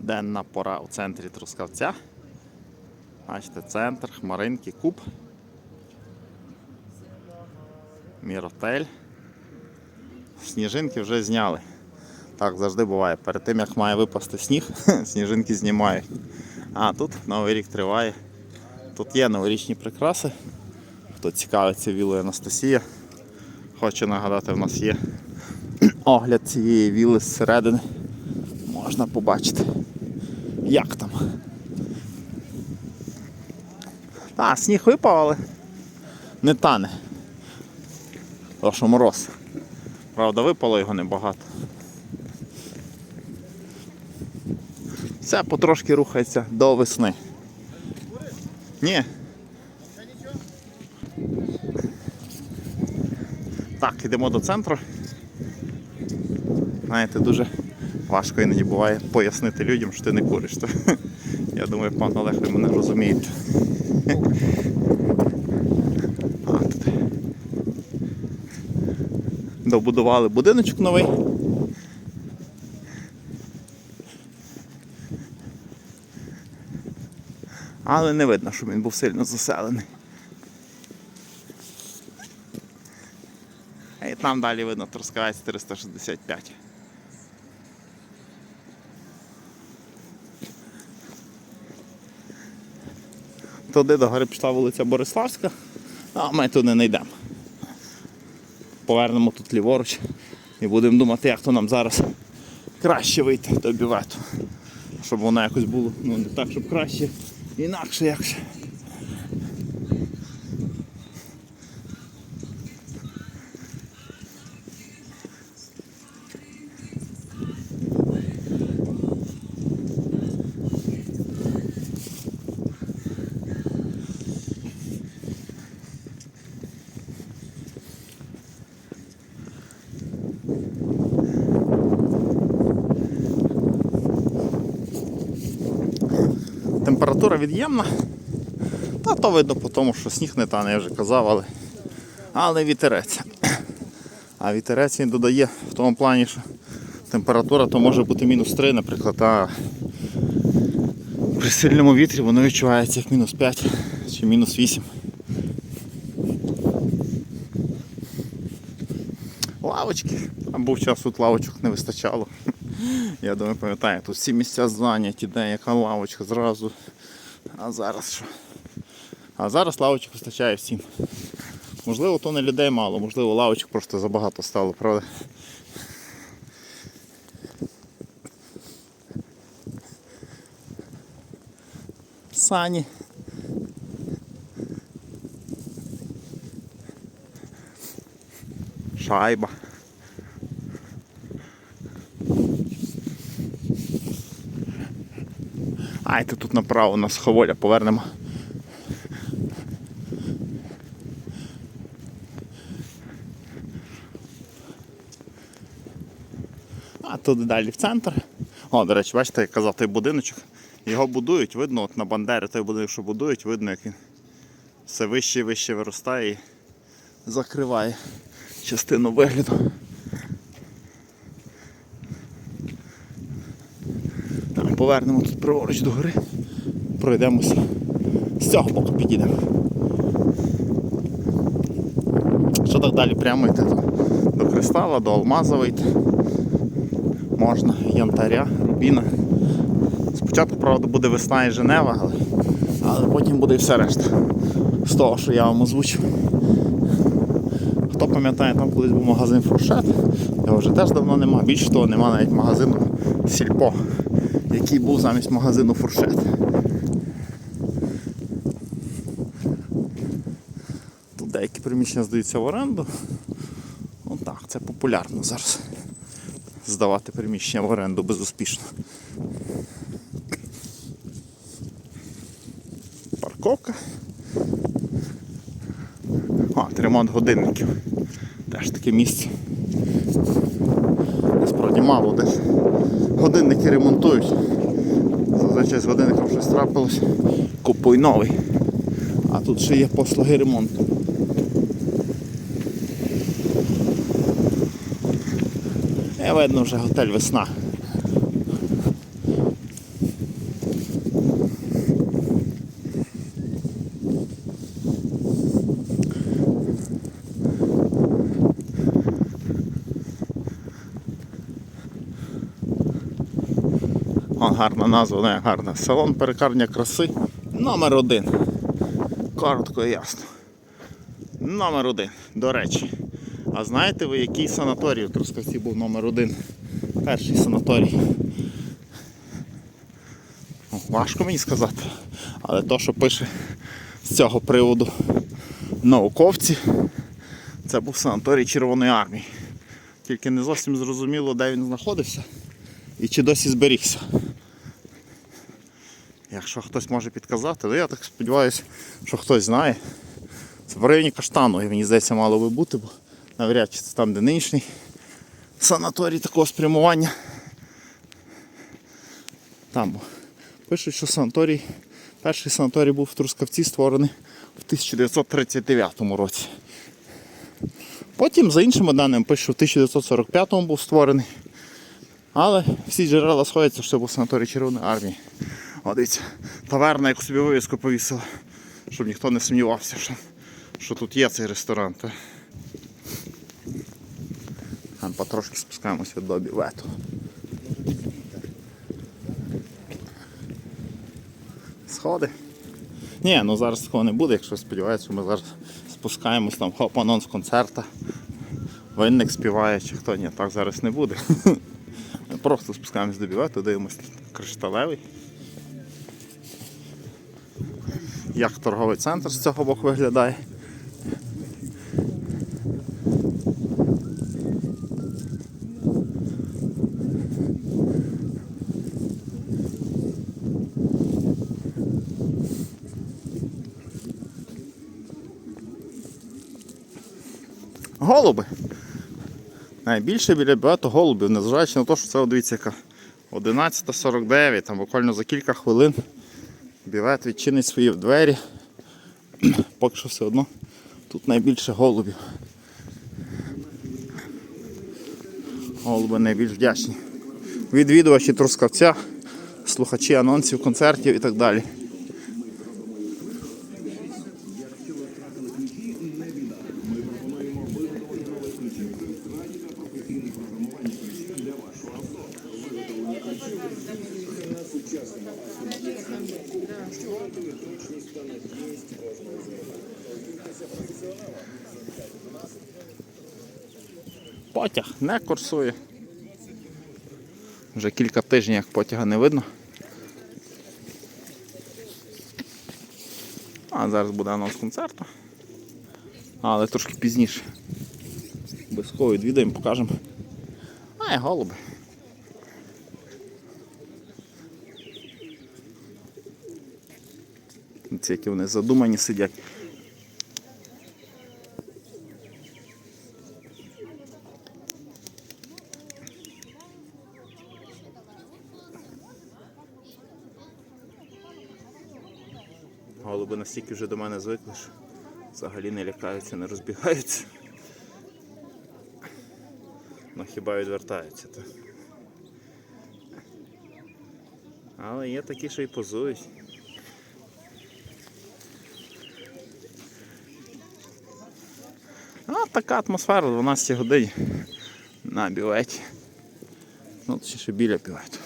Денна пора у центрі Трускавця. Бачите, центр, хмаринки, куб. Міротель. Сніжинки вже зняли. Так завжди буває. Перед тим як має випасти сніг, сніжинки знімають. А тут Новий рік триває. Тут є новорічні прикраси. Хто цікавиться вілою Анастасія. Хочу нагадати, в нас є огляд цієї віли зсередини. Можна побачити, як там. А, сніг випав, але не тане. Тому що мороз. Правда, випало його небагато. Все потрошки рухається до весни. Ні. Так, йдемо до центру. Знаєте, дуже важко іноді буває пояснити людям, що ти не куриш. То, я думаю, пан Олег, ви мене розумієте. Добудували будиночок новий. Але не видно, що він був сильно заселений. І там далі видно Трускавець 365. Туди до гори вулиця Бориславська, а ми туди не йдемо. Повернемо тут ліворуч і будемо думати, як то нам зараз краще вийти до бювету. Щоб воно якось було ну, не так, щоб краще, інакше якось. Температура від'ємна. Та то видно по тому, що сніг не тане, я вже казав, але, але вітерець. А вітерець він додає в тому плані, що температура то може бути мінус 3, наприклад, а при сильному вітрі воно відчувається як мінус 5 чи мінус 8. Лавочки. Там був час, тут лавочок не вистачало. Я думаю, пам'ятаю, тут всі місця зайняті, де яка лавочка зразу. А зараз що? А зараз лавочок вистачає всім. Можливо, то не людей мало, можливо, лавочок просто забагато стало, правда? Сані. Шайба. Айте тут направо нас ховоля повернемо. А тут далі в центр. О, до речі, бачите, як казав той будиночок. Його будують, видно, от на Бандері той будинок, що будують, видно, як він все вище і вище виростає і закриває частину вигляду. Повернемо тут праворуч до гори, пройдемося. З цього боку підійдемо. Що так далі прямо йти до, кристала, до алмаза йти. Можна, янтаря, рубіна. Спочатку, правда, буде весна і Женева, але, але потім буде і все решта. З того, що я вам озвучив. Хто пам'ятає, там колись був магазин Фуршет, його вже теж давно нема. Більше того, нема навіть магазину Сільпо, який був замість магазину Фуршет. Тут деякі приміщення здаються в оренду. Ну так, це популярно зараз. Здавати приміщення в оренду безуспішно. Парковка. А, ремонт годинників. Теж таке місце. Насправді мало десь. Годинники ремонтують. Зазвичай з годинником щось трапилось. Купуй новий. А тут ще є послуги ремонту. Я видно вже готель весна. Гарна назва, не гарна. Салон перекарня краси номер один. Коротко і ясно. Номер один, до речі. А знаєте ви, який санаторій в Трускавці був номер один? Перший санаторій. Ну, Важко мені сказати. Але то, що пише з цього приводу науковці, це був санаторій Червоної армії. Тільки не зовсім зрозуміло, де він знаходився і чи досі зберігся. Якщо хтось може підказати, то я так сподіваюся, що хтось знає. Це в районі Каштану, і мені здається, мало би бути, бо навряд чи це там, де нинішній санаторій такого спрямування. Там пишуть, що санаторій, перший санаторій був в Трускавці створений в 1939 році. Потім, за іншими даними, пишуть, що в 1945 був створений. Але всі джерела сходяться, що був санаторій Червоної армії. Дивіться, таверна, яку собі вивіску повісила, щоб ніхто не сумнівався, що, що тут є цей ресторан. Та. А потрошки спускаємося до бівету. Сходи. Ні, ну зараз такого не буде, якщо сподіваюся, ми зараз спускаємось там хоп, анонс концерта. Винник співає чи хто ні, так зараз не буде. Ми просто спускаємось до бівету, дивимося кришталевий. Як торговий центр з цього боку виглядає. Голуби. Найбільше біля багато голубів, незважаючи на те, що це дивіться яка 11.49, там буквально за кілька хвилин бівет відчинить свої двері. Поки що все одно тут найбільше голубів. Голуби найбільш вдячні. Відвідувачі трускавця, слухачі анонсів, концертів і так далі. Потяг не курсує. Вже кілька тижнів як потяга не видно. А зараз буде анонс концерту. Але трошки пізніше. Обов'язково відвідаємо, покажемо. А, і голуби. Ці які вони задумані сидять. Голуби настільки вже до мене звикли, що взагалі не лякаються, не розбігаються. Ну хіба відвертаються. То. Але є такі, що й позують. Така атмосфера 12 годині на білеті. Ну, точніше біля бювету.